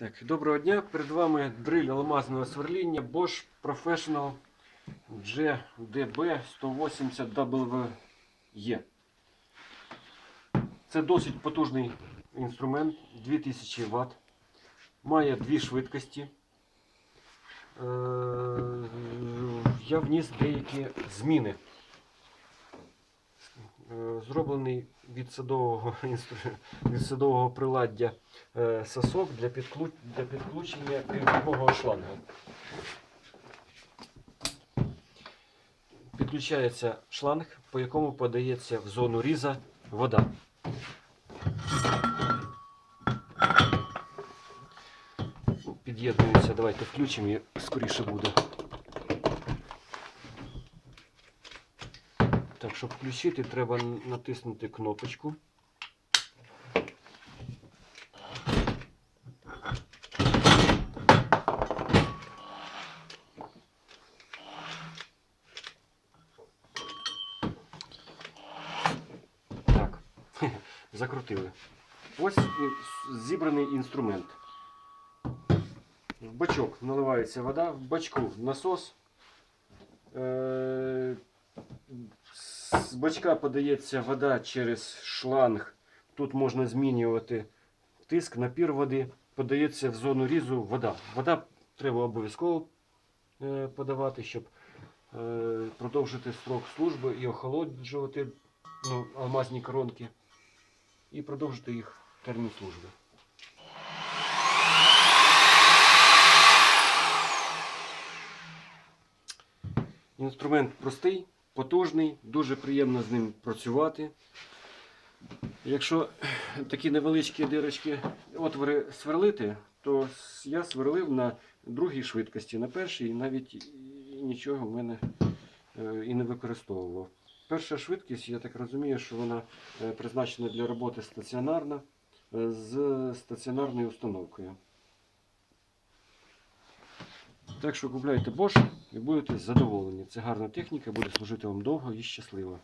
Так, доброго дня. Перед вами дриль алмазного сверління Bosch Professional GDB 180WE. Це досить потужний інструмент 2000 Вт. Має дві швидкості. Е, Я вніс деякі зміни. Е, Зроблений від садового, від садового приладдя е, сосок для, для підключення підвідного шлангу. Підключається шланг, по якому подається в зону різа вода. Ну, Під'єднується, давайте включимо і скоріше буде. Щоб включити, треба натиснути кнопочку. Так, закрутили. Ось зібраний інструмент. В бачок наливається вода, в бачку насос. З бачка подається вода через шланг. Тут можна змінювати тиск, напір води. Подається в зону різу вода. Вода треба обов'язково е, подавати, щоб е, продовжити строк служби і охолоджувати ну, алмазні коронки і продовжити їх термін служби. Інструмент простий, потужний, дуже приємно з ним працювати. Якщо такі невеличкі дирочки, отвори сверлити, то я сверлив на другій швидкості, на першій навіть нічого в мене е, і не використовував. Перша швидкість, я так розумію, що вона е, призначена для роботи стаціонарно е, з стаціонарною установкою. Так що купляйте Bosch і будете задоволені. Це гарна техніка, буде служити вам довго і щасливо.